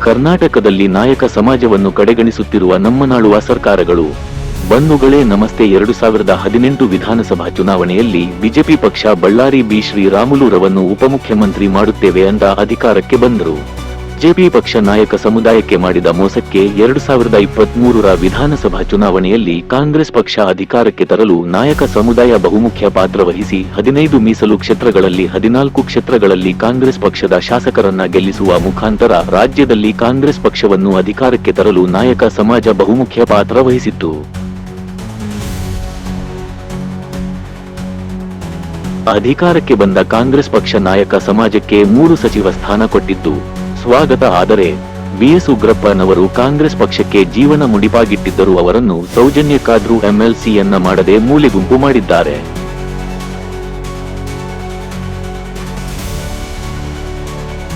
ಕರ್ನಾಟಕದಲ್ಲಿ ನಾಯಕ ಸಮಾಜವನ್ನು ಕಡೆಗಣಿಸುತ್ತಿರುವ ನಮ್ಮನಾಳುವ ಸರ್ಕಾರಗಳು. ಬನ್ನುಗಳೇ ನಮಸ್ತೆ ಎರಡು ಸಾವಿರದ ಹದಿನೆಂಟು ವಿಧಾನಸಭಾ ಚುನಾವಣೆಯಲ್ಲಿ ಬಿಜೆಪಿ ಪಕ್ಷ ಬಳ್ಳಾರಿ ಬಿ ಶ್ರೀರಾಮುಲುರವನ್ನು ಉಪಮುಖ್ಯಮಂತ್ರಿ ಮಾಡುತ್ತೇವೆ ಅಂತ ಅಧಿಕಾರಕ್ಕೆ ಬಂದರು. ಜೆಪಿ ಪಕ್ಷ ನಾಯಕ ಸಮುದಾಯಕ್ಕೆ ಮಾಡಿದ ಮೋಸಕ್ಕೆ ಎರಡು ಸಾವಿರದ ಇಪ್ಪತ್ಮೂರರ ವಿಧಾನಸಭಾ ಚುನಾವಣೆಯಲ್ಲಿ ಕಾಂಗ್ರೆಸ್ ಪಕ್ಷ ಅಧಿಕಾರಕ್ಕೆ ತರಲು ನಾಯಕ ಸಮುದಾಯ ಬಹುಮುಖ್ಯ ಪಾತ್ರ ವಹಿಸಿ ಹದಿನೈದು ಮೀಸಲು ಕ್ಷೇತ್ರಗಳಲ್ಲಿ ಹದಿನಾಲ್ಕು ಕ್ಷೇತ್ರಗಳಲ್ಲಿ ಕಾಂಗ್ರೆಸ್ ಪಕ್ಷದ ಶಾಸಕರನ್ನ ಗೆಲ್ಲಿಸುವ ಮುಖಾಂತರ ರಾಜ್ಯದಲ್ಲಿ ಕಾಂಗ್ರೆಸ್ ಪಕ್ಷವನ್ನು ಅಧಿಕಾರಕ್ಕೆ ತರಲು ನಾಯಕ ಸಮಾಜ ಬಹುಮುಖ್ಯ ಪಾತ್ರ ವಹಿಸಿತ್ತು. ಅಧಿಕಾರಕ್ಕೆ ಬಂದ ಕಾಂಗ್ರೆಸ್ ಪಕ್ಷ ನಾಯಕ ಸಮಾಜಕ್ಕೆ ಮೂರು ಸಚಿವ ಸ್ಥಾನ ಕೊಟ್ಟಿದ್ದು ಸ್ವಾಗತ ಆದರೆ ಬಿಎಸ್ ಉಗ್ರಪ್ಪನವರು ಕಾಂಗ್ರೆಸ್ ಪಕ್ಷಕ್ಕೆ ಜೀವನ ಮುಡಿಪಾಗಿಟ್ಟಿದ್ದರೂ ಅವರನ್ನು ಸೌಜನ್ಯಕ್ಕಾದ್ರೂ ಎಂಎಲ್ಸಿಯನ್ನ ಮಾಡದೆ ಮೂಲೆಗುಂಪು ಮಾಡಿದ್ದಾರೆ.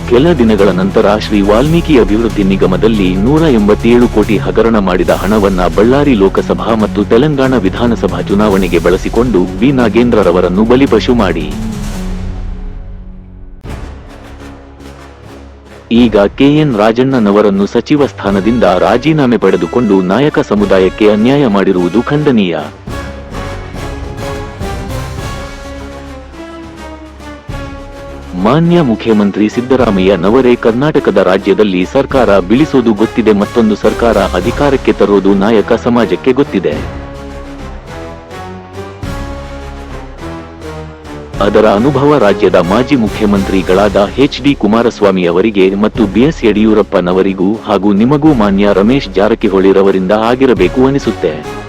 ಕೆಲ ದಿನಗಳ ನಂತರ ಶ್ರೀ ವಾಲ್ಮೀಕಿ ಅಭಿವೃದ್ಧಿ ನಿಗಮದಲ್ಲಿ ನೂರ ಎಂಬತ್ತೇಳು ಕೋಟಿ ಹಗರಣ ಮಾಡಿದ ಹಣವನ್ನ ಬಳ್ಳಾರಿ ಲೋಕಸಭಾ ಮತ್ತು ತೆಲಂಗಾಣ ವಿಧಾನಸಭಾ ಚುನಾವಣೆಗೆ ಬಳಸಿಕೊಂಡು ಬಿ ನಾಗೇಂದ್ರರವರನ್ನು ಬಲಿಪಶು ಮಾಡಿ. ಈಗ ಕೆಎನ್ ರಾಜಣ್ಣನವರನ್ನು ಸಚಿವ ಸ್ಥಾನದಿಂದ ರಾಜೀನಾಮೆ ಪಡೆದುಕೊಂಡು ನಾಯಕ ಸಮುದಾಯಕ್ಕೆ ಅನ್ಯಾಯ ಮಾಡಿರುವುದು ಖಂಡನೀಯ. ಮಾನ್ಯ ಮುಖ್ಯಮಂತ್ರಿ ಸಿದ್ದರಾಮಯ್ಯನವರೇ ಕರ್ನಾಟಕದ ರಾಜ್ಯದಲ್ಲಿ ಸರ್ಕಾರ ಬೀಳಿಸೋದು ಗೊತ್ತಿದೆ ಮತ್ತೊಂದು ಸರ್ಕಾರ ಅಧಿಕಾರಕ್ಕೆ ತರೋದು ನಾಯಕ ಸಮಾಜಕ್ಕೆ ಗೊತ್ತಿದೆ. ಅದರ ಅನುಭವ ರಾಜ್ಯದ ಮಾಜಿ ಮುಖ್ಯಮಂತ್ರಿಗಳಾದ ಎಚ್ ಡಿ ಕುಮಾರಸ್ವಾಮಿ ಅವರಿಗೆ ಮತ್ತು ಬಿಎಸ್ ಯಡಿಯೂರಪ್ಪನವರಿಗೂ ಹಾಗೂ ನಿಮಗೂ ಮಾನ್ಯ ರಮೇಶ್ ಜಾರಕಿಹೊಳಿರವರಿಂದ ಆಗಿರಬೇಕು ಅನಿಸುತ್ತೆ.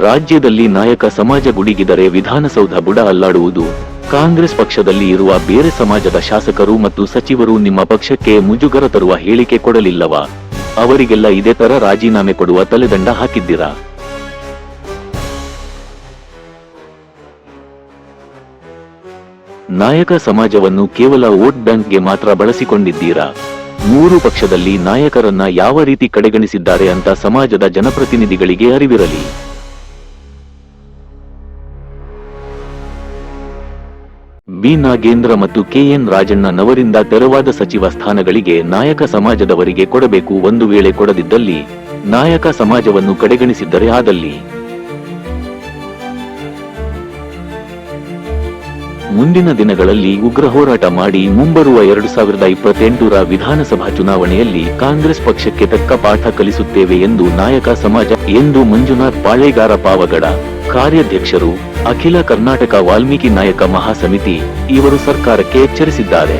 ರಾಜ್ಯದಲ್ಲಿ ನಾಯಕ ಸಮಾಜ ಗುಡಿಗಿದರೆ ವಿಧಾನಸೌಧ ಬುಡ ಅಲ್ಲಾಡುವುದು. ಕಾಂಗ್ರೆಸ್ ಪಕ್ಷದಲ್ಲಿ ಇರುವ ಬೇರೆ ಸಮಾಜದ ಶಾಸಕರು ಮತ್ತು ಸಚಿವರು ನಿಮ್ಮ ಪಕ್ಷಕ್ಕೆ ಮುಜುಗರ ತರುವ ಹೇಳಿಕೆ ಕೊಡಲಿಲ್ಲವಾ? ಅವರಿಗೆಲ್ಲ ಇದೇ ತರ ರಾಜೀನಾಮೆ ಕೊಡುವ ತಲೆದಂಡ ಹಾಕಿದ್ದೀರಾ? ನಾಯಕ ಸಮಾಜವನ್ನು ಕೇವಲ ವೋಟ್ ಬ್ಯಾಂಕ್ಗೆ ಮಾತ್ರ ಬಳಸಿಕೊಂಡಿದ್ದೀರಾ? ಮೂರು ಪಕ್ಷದಲ್ಲಿ ನಾಯಕರನ್ನ ಯಾವ ರೀತಿ ಕಡೆಗಣಿಸಿದ್ದಾರೆ ಅಂತ ಸಮಾಜದ ಜನಪ್ರತಿನಿಧಿಗಳಿಗೆ ಅರಿವಿರಲಿ. ಬಿ. ನಾಗೇಂದ್ರ ಮತ್ತು ಕೆಎನ್ ರಾಜಣ್ಣನವರಿಂದ ತೆರವಾದ ಸಚಿವ ಸ್ಥಾನಗಳಿಗೆ ನಾಯಕ ಸಮಾಜದವರಿಗೆ ಕೊಡಬೇಕು ಒಂದು ವೇಳೆ ಕೊಡದಿದ್ದಲ್ಲಿ ನಾಯಕ ಸಮಾಜವನ್ನು ಕಡೆಗಣಿಸಿದ್ದರೆ ಆದಲ್ಲಿ. ಮುಂದಿನ ದಿನಗಳಲ್ಲಿ ಉಗ್ರ ಹೋರಾಟ ಮಾಡಿ ಮುಂಬರುವ ಎರಡು ಸಾವಿರದ ಇಪ್ಪತ್ತೆಂಟರ ವಿಧಾನಸಭಾ ಚುನಾವಣೆಯಲ್ಲಿ ಕಾಂಗ್ರೆಸ್ ಪಕ್ಷಕ್ಕೆ ತಕ್ಕ ಪಾಠ ಕಲಿಸುತ್ತೇವೆ ಎಂದು ನಾಯಕ ಸಮಾಜ ಎಂದು ಮಂಜುನಾಥ್ ಪಾಳೇಗಾರ ಪಾವಗಡ, ಕಾರ್ಯಾಧ್ಯಕ್ಷರು, ಅಖಿಲ ಕರ್ನಾಟಕ ವಾಲ್ಮೀಕಿ ನಾಯಕ ಮಹಾಸಮಿತಿ ಇವರು ಸರ್ಕಾರಕ್ಕೆ ಎಚ್ಚರಿಸಿದ್ದಾರೆ.